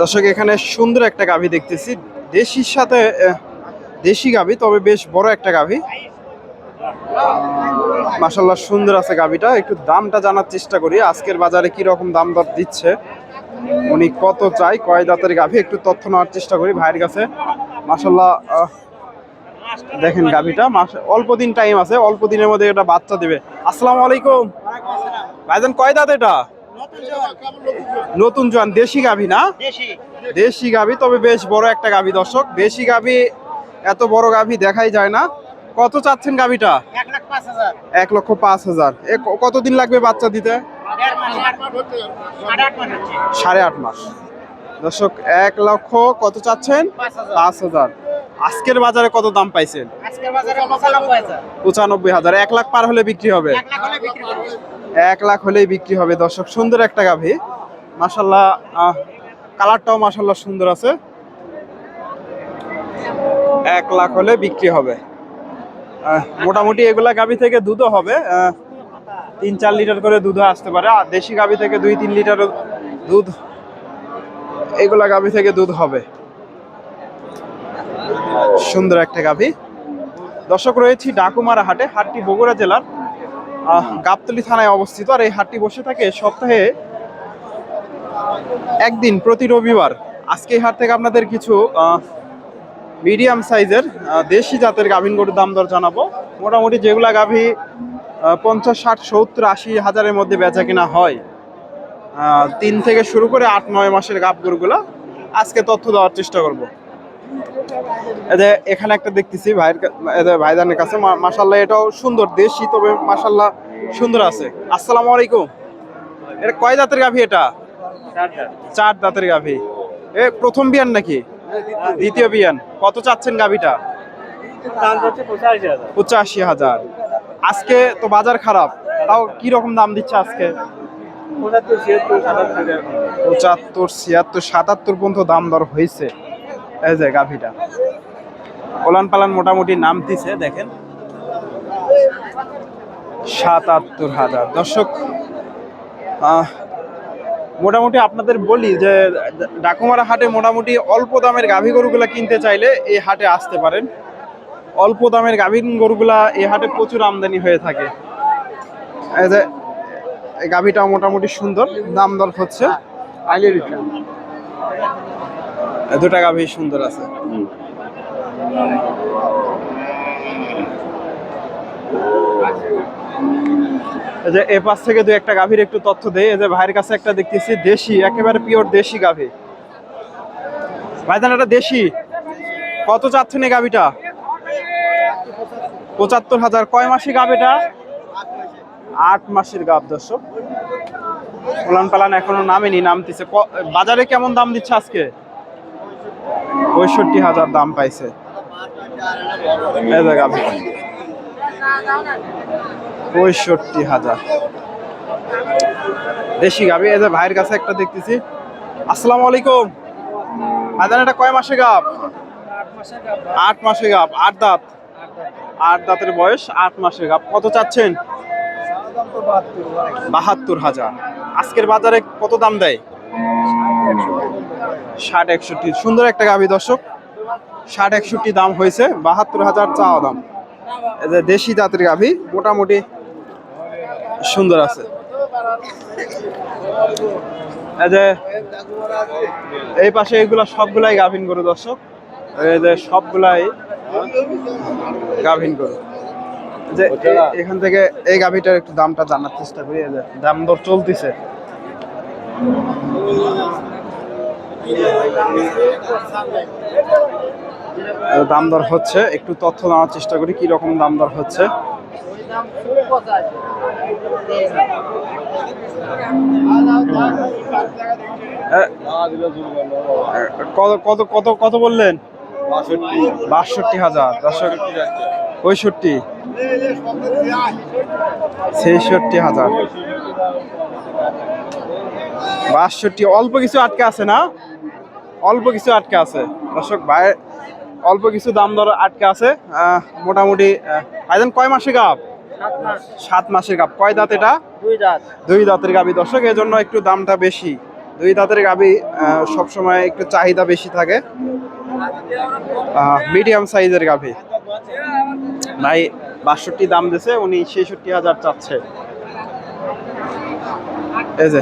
দর্শক, এখানে সুন্দর একটা গাভী দেখতেছি। দেশির সাথে দেশি গাভী, তবে বেশ বড় একটা গাভী। মাসাল্লাহ সুন্দর আছে গাভীটা। একটু দামটা জানার চেষ্টা করি, আজকের বাজারে কি রকম দাম দর দিচ্ছে। উনি কত চাই, কয় দাঁতের গাভী, একটু তথ্য নেওয়ার চেষ্টা করি ভাইয়ের কাছে। মাসাল্লাহ দেখেন গাভীটা মাস- অল্প দিন টাইম আছে অল্প দিনের মধ্যে এটা বাচ্চা দেবে। আসসালামু আলাইকুম। ভাইজান কয় দাঁত এটা? নতুন জোয়ান দেশি গাভী না? দেশি। গাভী তবে বেশ বড় একটা গাভী দর্শক। দেশি গাভী এত বড় গাভী দেখাই যায় না। কত চাচ্ছেন গাভীটা? এক লক্ষ পাঁচ হাজার। কতদিন লাগবে বাচ্চা দিতে? সাড়ে আট মাস দর্শক এক লক্ষ কত চাচ্ছেন? পাঁচ হাজার। আজকের বাজারে কত দাম পাইছেন? আজকের বাজারে পঁচানব্বই হাজার। এক লাখ পার হলে বিক্রি হবে? এক লাখ হলেই বিক্রি হবে। দর্শক সুন্দর একটা গাভী। মাসাল্লাহ কালারটাও মাসাল্লাহ সুন্দর আছে। এক লাখ হলে বিক্রি হবে। মোটামুটি এগুলা গাভী থেকে দুধও হবে। তিন চার লিটার করে দুধও আসতে পারে। আর দেশি গাভী থেকে দুই তিন লিটার দুধ এগুলা গাভী থেকে দুধ হবে। সুন্দর একটা গাভী। দর্শক রয়েছি ডাকুমারা হাটে, হাটটি বগুড়া জেলার গাবতলী থানায় অবস্থিত। আর এই হাটটি বসে থাকে সপ্তাহে একদিন প্রতি রবিবার। আজকে এই হাট থেকে আপনাদের কিছু মিডিয়াম সাইজের দেশি জাতের গাভীন গরুর দাম দর জানাব। মোটামুটি যেগুলা গাভী পঞ্চাশ, ষাট, সত্তর, আশি হাজারের মধ্যে বেচা কিনা হয় তিন থেকে শুরু করে আট, নয় মাসের গাভ গরুগুলা, আজকে তথ্য দেওয়ার চেষ্টা করব। এখানে একটা দেখতেছি ভাইয়ের ভাইদানের কাছে। মা- মাশাল্লাহ এটাও সুন্দর দেশি, তবে মাশাল্লাহ সুন্দর আছে। আসসালামু আলাইকুম। এটা কয় দাঁতের গাভী এটা? চার দাঁতের গাভী। এ, প্রথম বিয়ান নাকি? দ্বিতীয় বিয়ান। কত চাচ্ছেন গাভীটা? পঁচাশি হাজার। আজকে তো বাজার খারাপ। তাও কি রকম দাম দিচ্ছে আজকে? পঁচাত্তর, ছিয়াত্তর, সাতাত্তর পর্যন্ত দাম দর হয়েছে। এই যে গাভীটা। ওলান পালান মোটামুটি নাম দিছে দেখেন। সাতাত্তর হাজার। দর্শক মোটামুটি আপনাদের বলি যে, ডাকুমারা হাটে মোটামুটি অল্প দামের গাভী গরুগুলা কিনতে চাইলে এই হাটে আসতে পারেন। অল্প দামের গাভীর গরুগুলা এই হাটে প্রচুর আমদানি হয়ে থাকে। এই যে, এই গাভীটাও মোটামুটি সুন্দর, দাম দর হচ্ছে। দুটা গাভী সুন্দর আছে। যে এ পাশ থেকে দু একটা গাভীর একটু তথ্য দেয় এই যে ভাইয়ের কাছে একটা দেখতেছি দেশি একেবারে পিওর দেশি গাভী। ভাইজান এটা দেশি? কত চাচ্ছেন এই গাভীটা? পঁচাত্তর হাজার। কয় মাসি গাভ এটা? আট মাসের গাভ দর্শক। উলান পালান এখনও নামেনি নামতেছে। বাজারে কেমন দাম দিচ্ছে আজকে? পঁয়ষট্টি হাজার দাম পাইছে। পঁয়ষট্টি হাজার। দেশি গাভী, এই যে ভাইয়ের কাছে একটা দেখতেছি। আসসালামু আলাইকুম। ভাইজান, এটা কয় মাসে গাভ? আট মাসে গাভ। আট দাঁত। আট দাঁতের বয়স, আট মাসে গাভ। কত চাচ্ছেন? বাহাত্তর হাজার। আজকের বাজারে কত দাম দেয়? ষাট একষট্টি। সুন্দর একটা গাভী দর্শক। ষাট একষট্টি দাম হয়েছে বাহাত্তর হাজার চাওয়া দাম। এই যে দেশি জাতের গাভী মোটামুটি সুন্দর আছে। এই যে এই পাশে এগুলা সবগুলাই গাভিন গরু দর্শক। এই যে সবগুলাই গাভিন গরু। যে এখান থেকে এই গাভিটার একটু দামটা জানার চেষ্টা করি এই যে দাম দর চলতেছে। দাম দর হচ্ছে একটু তথ্য নেওয়ার চেষ্টা করি কি রকম দাম দর হচ্ছে? এ, কত কত কত কত বললেন? বাষট্টি হাজার। পঁয়ষট্টি। ছেষট্টি হাজার। বাষট্টি অল্প কিছু আটকে আছে না? অল্প কিছু আটকে আছে। দর্শক ভাই অল্প কিছু দাম দর আটকে আছে। মোটামুটি ভাইজান কয় মাসে গাপ সাত মাসের গাব। কয় দাঁত এটা? দুই দাঁত। দুই দাঁতের গাবি। দর্শক এর জন্য একটু দামটা বেশি। দুই দাঁতের গাবি সবসময় একটু চাহিদা বেশি থাকে। মিডিয়াম সাইজের গাভি ভাই বাষট্টি দাম দিছে উনি ছেষট্টি হাজার চাচ্ছে। এই যে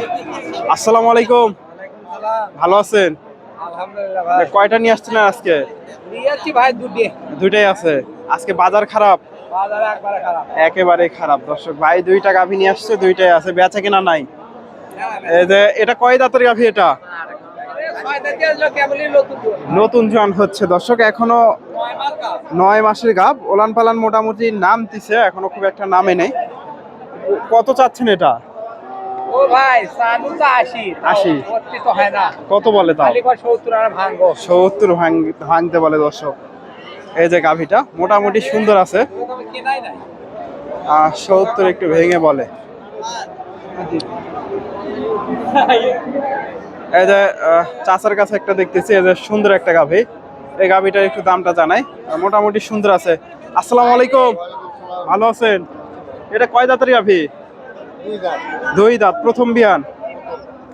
আসসালামু আলাইকুম। ভালো আছেন? কয়টা নিয়ে আসছিলেন আজকে? ভাই দুটি। দুইটাই আছে। আজকে বাজার খারাপ? একেবারে খারাপ। দর্শক। ভাই দুইটা গাভী নিয়ে আসছে দুইটাই আছে। বেচা কিনা নাই? এই যে এটা কয় দাঁতের গাভী এটা? নতুন জন হচ্ছে। দর্শক এখনও নয় মাসের গাভ ওলান পালান মোটামুটি নাম দিছে এখনও খুব একটা নামে নেই। কত চাচ্ছেন এটা? ও ভাই চালু তো আশি। আশি। তো হয় না। কত বলে তাও? সত্তর আর ভাঙ্গো সত্তর ভাঙ- ভাঙতে বলে দর্শক। এই যে গাভীটা মোটামুটি সুন্দর আছে। আহ, সত্তর একটু ভেঙে বলে। এই যে চাচার কাছে একটা দেখতেছি এই যে সুন্দর একটা গাভি। এই গাভিটার একটু দামটা জানাই। মোটামুটি সুন্দর আছে। আসসালামু আলাইকুম। ভালো আছেন? এটা কয় দাঁতের গাভী? দুই দাঁত প্রথম বিয়ান।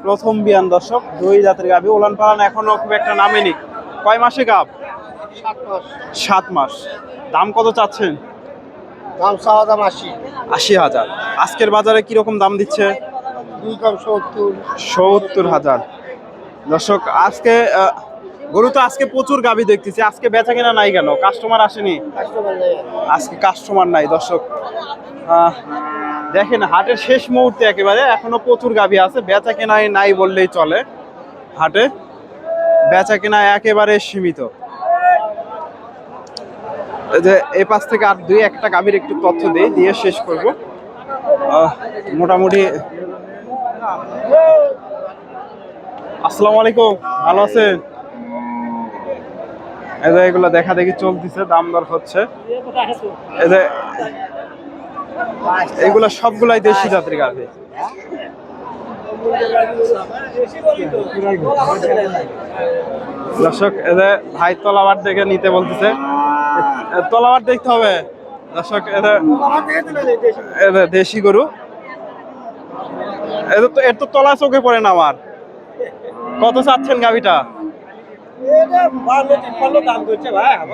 প্রথম বিয়ান দর্শক দুই দাঁতের গাভী ওলান পালান এখনও খুব একটা নামেনি কয় মাসে গাভ সাত মাস। দাম কত চাচ্ছেন? দাম চাওয়া দাম আশি। আশি হাজার। আজকের বাজারে কীরকম দাম দিচ্ছে? সত্তর। হাজার। দর্শক আজকে গরু তো আজকে প্রচুর গাবি দেখতেছি। আজকে বেচা কেনা নাই কেন? কাস্টমার আসেনি? আজকে কাস্টমার নাই দর্শক। দেখেন, হাটের শেষ মুহূর্তে একেবারে এখনও প্রচুর গাভী আছে, বেচা কেনাই নাই বললেই চলে হাটে। বেচা কেনা একেবারে সীমিত। যে এই পাশ থেকে আর দুই একটা গাভীর একটু তথ্য দিই, দিয়ে শেষ করব। মোটামুটি আসসালামু আলাইকুম, ভালো আছেন? এগুলো দেখা দেখি চলতেছে, দাম দর হচ্ছে। এই এগুলো সবগুলাই দেশি জাতের গাভী। দর্শক যে ভাই তলাবার দেখে নিতে বলতেছে। তলাবার দেখতে হবে। দর্শক এদের যে দেশি গরু। এদের তো, এর তো তলা চোখে পড়ে না আমার। কত চাচ্ছেন গাভিটা?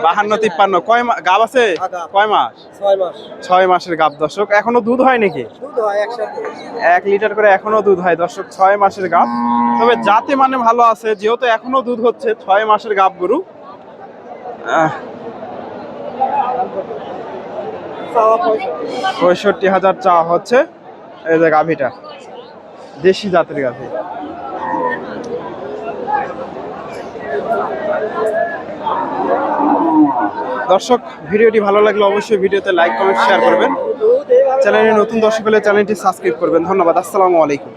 বাহান্ন তিপ্পান্ন। কয় গাব আছে? কয় মাস? ছয় মাসের গাব। দর্শক এখনও দুধ হয় নাকি? হয় এক লিটার করে এখনও দুধ হয়। দর্শক ছয় মাসের গাব। তবে জাতে মানে ভালো আছে যেহেতু এখনও দুধ হচ্ছে ছয় মাসের গাব গরু। পঁয়ষট্টি হাজার চা হচ্ছে। এই যে গাভিটা। দেশি জাতের গাভি। দর্শক ভিডিওটি ভালো লাগলে অবশ্যই ভিডিওতে লাইক কমেন্ট শেয়ার করবেন চ্যানেলে নতুন দর্শক হলে চ্যানেলটি সাবস্ক্রাইব করবেন ধন্যবাদ আসসালামু আলাইকুম